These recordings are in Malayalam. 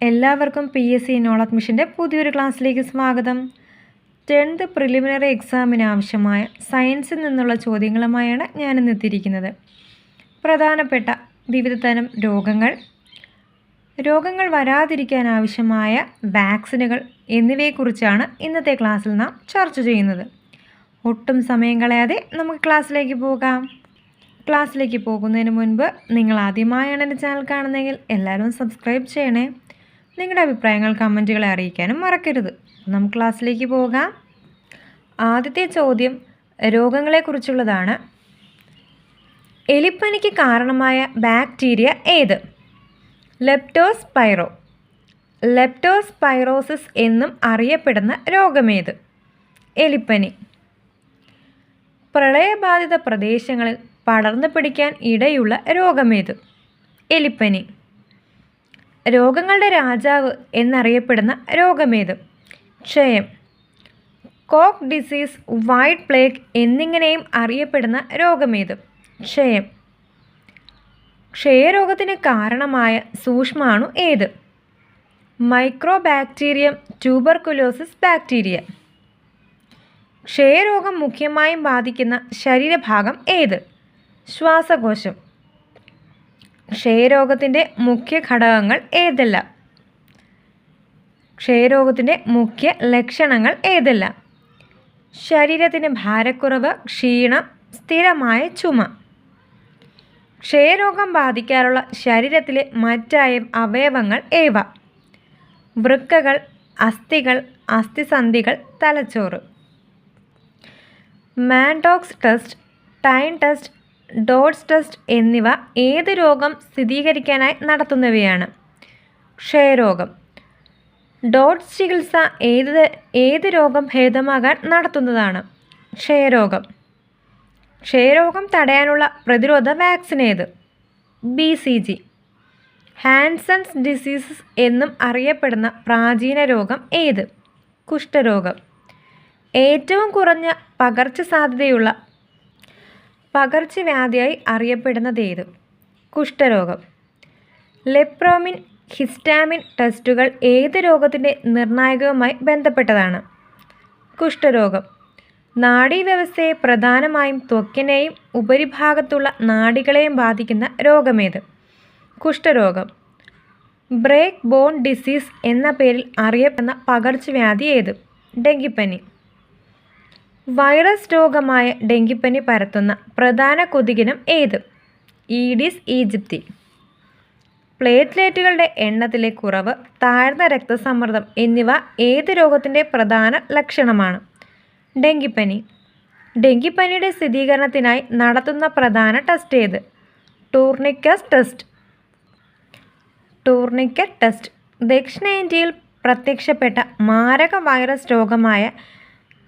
എല്ലാവർക്കും പി എസ് സി നോൾ അഡ്മിഷന്റെ പുതിയൊരു ക്ലാസ്സിലേക്ക് സ്വാഗതം. ടെൻത്ത് പ്രിലിമിനറി എക്സാമിന് ആവശ്യമായ സയൻസിൽ നിന്നുള്ള ചോദ്യങ്ങളുമായാണ് ഞാൻ ഇന്ന് എത്തിയിരിക്കുന്നത്. പ്രധാനപ്പെട്ട വിവിധതരം രോഗങ്ങൾ രോഗങ്ങൾ വരാതിരിക്കാൻ ആവശ്യമായ വാക്സിനുകൾ എന്നിവയെക്കുറിച്ചാണ് ഇന്നത്തെ ക്ലാസ്സിൽ നാം ചർച്ച ചെയ്യുന്നത്. ഒട്ടും സമയം കളയാതെ നമുക്ക് ക്ലാസ്സിലേക്ക് പോകാം. ക്ലാസ്സിലേക്ക് പോകുന്നതിന് മുൻപ് നിങ്ങൾ ആദ്യമായാണ് എന്റെ ചാനൽ കാണുന്നതെങ്കിൽ എല്ലാവരും സബ്സ്ക്രൈബ് ചെയ്യണേ. നിങ്ങളുടെ അഭിപ്രായങ്ങൾ കമന്റുകളെ അറിയിക്കാനും മറക്കരുത്. നമുക്ക് ക്ലാസ്സിലേക്ക് പോകാം. ആദ്യത്തെ ചോദ്യം രോഗങ്ങളെക്കുറിച്ചുള്ളതാണ്. എലിപ്പനിക്ക് കാരണമായ ബാക്ടീരിയ ഏത്? ലെപ്റ്റോസ്പൈറോ. ലെപ്റ്റോസ്പൈറോസിസ് എന്നും അറിയപ്പെടുന്ന രോഗമേത്? എലിപ്പനി. പ്രളയബാധിത പ്രദേശങ്ങളിൽ പടർന്നു പിടിക്കാൻ ഇടയുള്ള രോഗമേത്? എലിപ്പനി. രോഗങ്ങളുടെ രാജാവ് എന്നറിയപ്പെടുന്ന രോഗമേത്? ക്ഷയം. കോക്ക് ഡിസീസ് വൈറ്റ് പ്ലേഗ് എന്നിങ്ങനെയും അറിയപ്പെടുന്ന രോഗമേത്? ക്ഷയം. ക്ഷയരോഗത്തിന് കാരണമായ സൂക്ഷ്മാണു ഏത്? Microbacterium tuberculosis bacteria. ക്ഷയരോഗം മുഖ്യമായും ബാധിക്കുന്ന ശരീരഭാഗം ഏത്? ശ്വാസകോശം. ക്ഷയരോഗത്തിന്റെ മുഖ്യ ഘടകങ്ങൾ ഏതെല്ലാം? ക്ഷയരോഗത്തിന്റെ മുഖ്യ ലക്ഷണങ്ങൾ ഏതെല്ലാം? ശരീരത്തിന് ഭാരക്കുറവ് ക്ഷീണം സ്ഥിരമായ ചുമ. ക്ഷയരോഗം ബാധിക്കാറുള്ള ശരീരത്തിലെ മറ്റായ അവയവങ്ങൾ ഏവ? വൃക്കകൾ അസ്ഥികൾ അസ്ഥിസന്ധികൾ തലച്ചോറ്. Mantoux test time test DOTS test എന്നിവ ഏത് രോഗം സ്ഥിരീകരിക്കാനായി നടത്തുന്നവയാണ്? ക്ഷയരോഗം. ഡോട്ട്സ് ചികിത്സ ഏത് ഏത് രോഗം ഭേദമാകാൻ നടത്തുന്നതാണ്? ക്ഷയരോഗം. ക്ഷയരോഗം തടയാനുള്ള പ്രതിരോധ വാക്സിൻ ഏത്? B C G. Hansen's diseases എന്നും അറിയപ്പെടുന്ന പ്രാചീന രോഗം ഏത്? കുഷ്ഠരോഗം. ഏറ്റവും കുറഞ്ഞ പകർച്ചസാധ്യതയുള്ള പകർച്ചവ്യാധിയായി അറിയപ്പെടുന്നത് ഏത് കുഷ്ഠരോഗം. ലെപ്രോമിൻ ഹിസ്റ്റാമിൻ ടെസ്റ്റുകൾ ഏത് രോഗത്തിന്റെ നിർണായകവുമായി ബന്ധപ്പെട്ടതാണ്? കുഷ്ഠരോഗം. നാഡീവ്യവസ്ഥയെ പ്രധാനമായും ത്വക്കിനെയും ഉപരിഭാഗത്തുള്ള നാഡികളെയും ബാധിക്കുന്ന രോഗമേത്? കുഷ്ഠരോഗം. ബ്രേക്ക് ബോൺ ഡിസീസ് എന്ന പേരിൽ അറിയപ്പെടുന്ന പകർച്ചവ്യാധി ഏത്? ഡെങ്കിപ്പനി. വൈറസ് രോഗമായ ഡെങ്കിപ്പനി പരത്തുന്ന പ്രധാന കൊതുകിനം ഏത്? ഈഡിസ് ഈജിപ്തി. പ്ലേറ്റ്ലേറ്റുകളുടെ എണ്ണത്തിലെ കുറവ് താഴ്ന്ന രക്തസമ്മർദ്ദം എന്നിവ ഏത് രോഗത്തിന്റെ പ്രധാന ലക്ഷണമാണ്? ഡെങ്കിപ്പനി. ഡെങ്കിപ്പനിയുടെ സ്ഥിരീകരണത്തിനായി നടത്തുന്ന പ്രധാന ടെസ്റ്റ് ഏത്? Tourniquet test. Tourniquet test. ദക്ഷിണേന്ത്യയിൽ പ്രത്യക്ഷപ്പെട്ട മാരക വൈറസ് രോഗമായ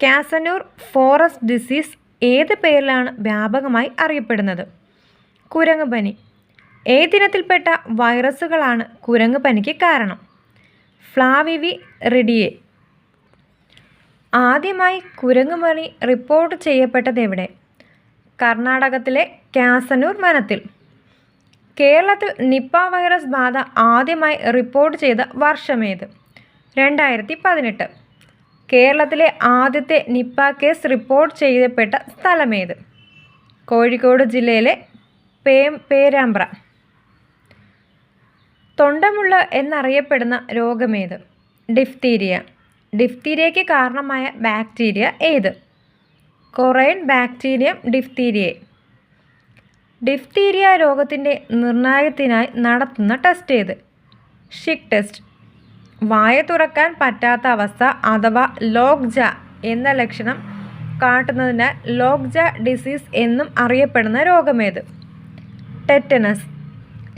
കാസനൂർ ഫോറസ്റ്റ് ഡിസീസ് ഏത് പേരിലാണ് വ്യാപകമായി അറിയപ്പെടുന്നത്? കുരങ്ങ് പനി. ഏതിനത്തിൽപ്പെട്ട വൈറസുകളാണ് കുരങ്ങ് പനിക്ക് കാരണം. ഫ്ലാവിവി റിഡിയെ. ആദ്യമായി കുരങ്ങ് പനി റിപ്പോർട്ട് ചെയ്യപ്പെട്ടത് എവിടെ? കർണാടകത്തിലെ കാസനൂർ വനത്തിൽ. കേരളത്തിൽ നിപ്പ വൈറസ് ബാധ ആദ്യമായി റിപ്പോർട്ട് ചെയ്ത വർഷമേത് രണ്ടായിരത്തി പതിനെട്ട്. കേരളത്തിലെ ആദ്യത്തെ നിപ്പ കേസ് റിപ്പോർട്ട് ചെയ്യപ്പെട്ട സ്ഥലമേത്? കോഴിക്കോട് ജില്ലയിലെ പേ പേരാമ്പ്ര. തൊണ്ടമുള്ള എന്നറിയപ്പെടുന്ന രോഗമേത്? ഡിഫ്തീരിയ. ഡിഫ്തീരിയയ്ക്ക് കാരണമായ ബാക്ടീരിയ ഏത്? Coryne bacterium ഡിഫ്തീരിയെ. ഡിഫ്തീരിയ രോഗത്തിന്റെ നിർണായകത്തിനായി നടത്തുന്ന ടെസ്റ്റ് ഏത്? Schick test. വായ തുറക്കാൻ പറ്റാത്ത അവസ്ഥ അഥവാ ലോക്ജ എന്ന ലക്ഷണം കാട്ടുന്നതിനാൽ ലോക്ജ ഡിസീസ് എന്നും അറിയപ്പെടുന്ന രോഗമേത്? ടെറ്റനസ്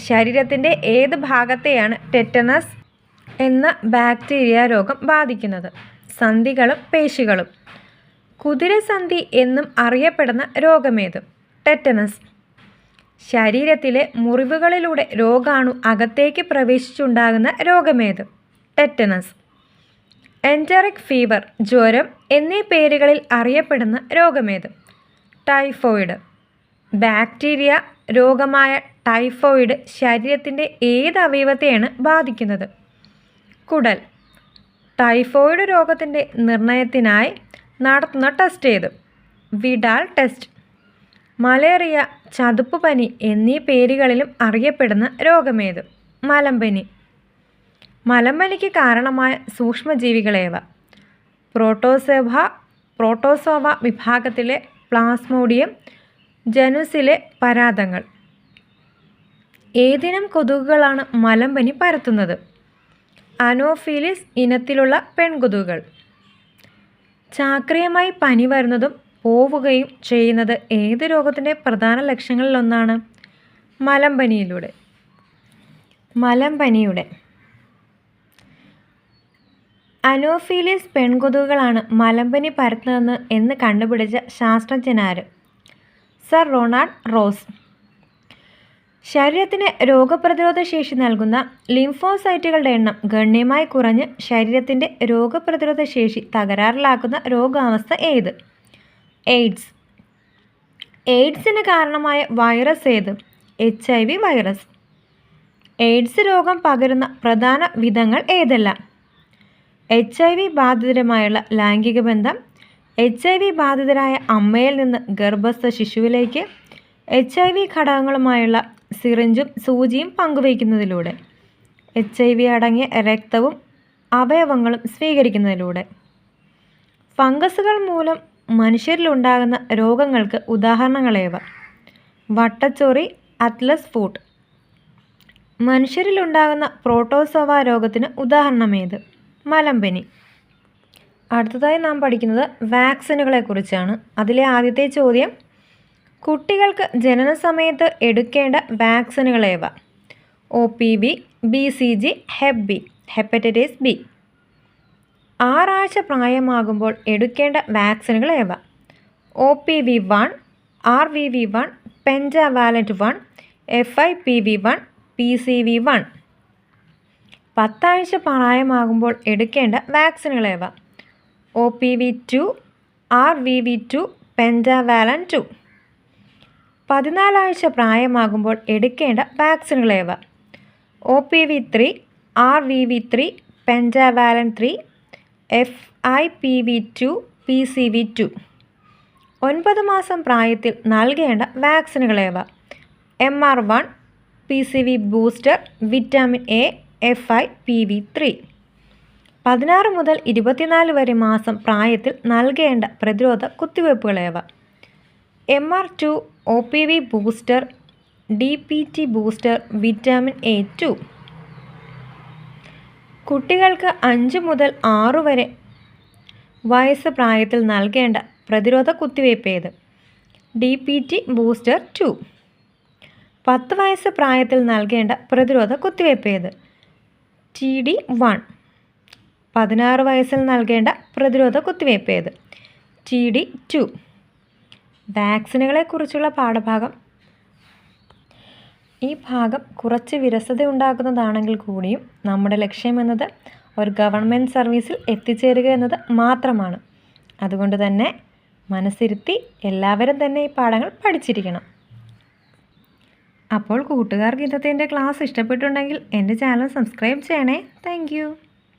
ശരീരത്തിന്റെ ഏത് ഭാഗത്തെയാണ് ടെറ്റനസ് എന്ന ബാക്ടീരിയ രോഗം ബാധിക്കുന്നത്? സന്ധികളും പേശികളും. കുതിരസന്ധി എന്നും അറിയപ്പെടുന്ന രോഗമേത്? ടെറ്റനസ് ശരീരത്തിലെ മുറിവുകളിലൂടെ രോഗാണു അകത്തേക്ക് പ്രവേശിച്ചുണ്ടാകുന്ന രോഗമേത്? ടെറ്റനസ് എന്ററിക് ഫീവർ ജ്വരം എന്നീ പേരുകളിൽ അറിയപ്പെടുന്ന രോഗമേത്? ടൈഫോയിഡ് ബാക്ടീരിയ രോഗമായ ടൈഫോയിഡ് ശരീരത്തിന്റെ ഏത് അവയവത്തെയാണ് ബാധിക്കുന്നത്? കുടൽ ടൈഫോയിഡ് രോഗത്തിന്റെ നിർണയത്തിനായി നടത്തുന്ന ടെസ്റ്റ് ഏത്? വിഡാൽ ടെസ്റ്റ് മലേറിയ ചതുപ്പ് പനി എന്നീ പേരുകളിലും അറിയപ്പെടുന്ന രോഗമേത്? മലമ്പനി മലമ്പനിക്ക് കാരണമായ സൂക്ഷ്മജീവികളേവ. പ്രോട്ടോസോവ പ്രോട്ടോസോവ വിഭാഗത്തിലെ പ്ലാസ്മോഡിയം ജനുസിലെ പരാതങ്ങൾ. ഏതിനം കൊതുകുകളാണ് മലമ്പനി പരത്തുന്നത്? അനോഫീലിസ് ഇനത്തിലുള്ള പെൺകൊതുകുകൾ. ചാക്രിയമായി പനി വരുന്നതും പോവുകയും ചെയ്യുന്നത് ഏത് രോഗത്തിന്റെ പ്രധാന ലക്ഷണങ്ങളിലൊന്നാണ്? മലമ്പനിയിലൂടെ. മലമ്പനിയുടെ അനോഫീലിസ് പെൺകൊതുകുകളാണ് മലമ്പനി പരത്തുന്നതെന്ന് എന്ന് കണ്ടുപിടിച്ച ശാസ്ത്രജ്ഞനാര്? Sir Ronald rose. ശരീരത്തിന് രോഗപ്രതിരോധ ശേഷി നൽകുന്ന ലിംഫോസൈറ്റുകളുടെ എണ്ണം ഗണ്യമായി കുറഞ്ഞ് ശരീരത്തിന്റെ രോഗപ്രതിരോധ ശേഷി തകരാറിലാക്കുന്ന രോഗാവസ്ഥ ഏത്? എയ്ഡ്സ്. എയ്ഡ്സിന് കാരണമായ വൈറസ് ഏത്? H I V virus. AIDS രോഗം പകരുന്ന പ്രധാന വിധങ്ങൾ ഏതെല്ലാം? എച്ച് ഐ വി ബാധിതരുമായുള്ള ലൈംഗിക ബന്ധം എച്ച് ഐ വി ബാധിതരായ അമ്മയിൽ നിന്ന് ഗർഭസ്ഥ ശിശുവിലേക്ക് എച്ച് ഐ വി ഘടകങ്ങളുമായുള്ള സിറിഞ്ചും സൂചിയും പങ്കുവയ്ക്കുന്നതിലൂടെ എച്ച് ഐ വി അടങ്ങിയ രക്തവും അവയവങ്ങളും സ്വീകരിക്കുന്നതിലൂടെ. ഫംഗസുകൾ മൂലം മനുഷ്യരിലുണ്ടാകുന്ന രോഗങ്ങൾക്ക് ഉദാഹരണങ്ങളേവ? വട്ടച്ചൊറി അത്ലസ് ഫൂട്ട് മനുഷ്യരിലുണ്ടാകുന്ന പ്രോട്ടോസോവ രോഗത്തിന് ഉദാഹരണമേത്? മലമ്പനി. അടുത്തതായി നാം പഠിക്കുന്നത് വാക്സിനുകളെ കുറിച്ചാണ്. അതിലെ ആദ്യത്തെ ചോദ്യം കുട്ടികൾക്ക് ജനന സമയത്ത് എടുക്കേണ്ട വാക്സിനുകളേവ O P B B C G hep B hepatitis B. ആറാഴ്ച പ്രായമാകുമ്പോൾ എടുക്കേണ്ട വാക്സിനുകൾ ഏവ? O P V one R V V one pentavalent one F I P V one P C V one. പത്താഴ്ച പ്രായമാകുമ്പോൾ എടുക്കേണ്ട വാക്സിനുകൾ ഏവ? O P V two R V V two pentavalent two. പതിനാലാഴ്ച പ്രായമാകുമ്പോൾ എടുക്കേണ്ട വാക്സിനുകൾ ഏവ? O P V three R V V three pentavalent three F I P V two P C V two. ഒൻപത് മാസം പ്രായത്തിൽ നൽകേണ്ട വാക്സിനുകളേവ M R one P C V booster vitamin A F I P V three പതിനാറ് മുതൽ ഇരുപത്തിനാല് വരെ മാസം പ്രായത്തിൽ നൽകേണ്ട പ്രതിരോധ കുത്തിവയ്പ്പുകളേവ. M R two O P V booster D P T booster vitamin A two കുട്ടികൾക്ക് അഞ്ച് മുതൽ ആറു വരെ വയസ്സ് പ്രായത്തിൽ നൽകേണ്ട പ്രതിരോധ കുത്തിവയ്പ് ഏത്? D P T booster two പത്ത് വയസ്സ് പ്രായത്തിൽ നൽകേണ്ട പ്രതിരോധ കുത്തിവയ്പ് ഏത്? ടി ഡി വൺ പതിനാറ് വയസ്സിൽ നൽകേണ്ട പ്രതിരോധ കുത്തിവയ്പ് ഏത്? ടി ഡി ടു വാക്സിനുകളെക്കുറിച്ചുള്ള പാഠഭാഗം. ഈ ഭാഗം കുറച്ച് വിരസത ഉണ്ടാക്കുന്നതാണെങ്കിൽ കൂടിയും നമ്മുടെ ലക്ഷ്യമെന്നത് ഒരു ഗവൺമെന്റ് സർവീസിൽ എത്തിച്ചേരുക എന്നത് മാത്രമാണ്. അതുകൊണ്ട് തന്നെ മനസ്സിരുത്തി എല്ലാവരും തന്നെ ഈ പാഠങ്ങൾ പഠിച്ചിരിക്കണം. അപ്പോൾ കൂട്ടുകാർക്ക് ഇന്നത്തെ എന്റെ ക്ലാസ് ഇഷ്ടപ്പെട്ടുണ്ടെങ്കിൽ എന്റെ ചാനൽ സബ്സ്ക്രൈബ് ചെയ്യണേ. താങ്ക്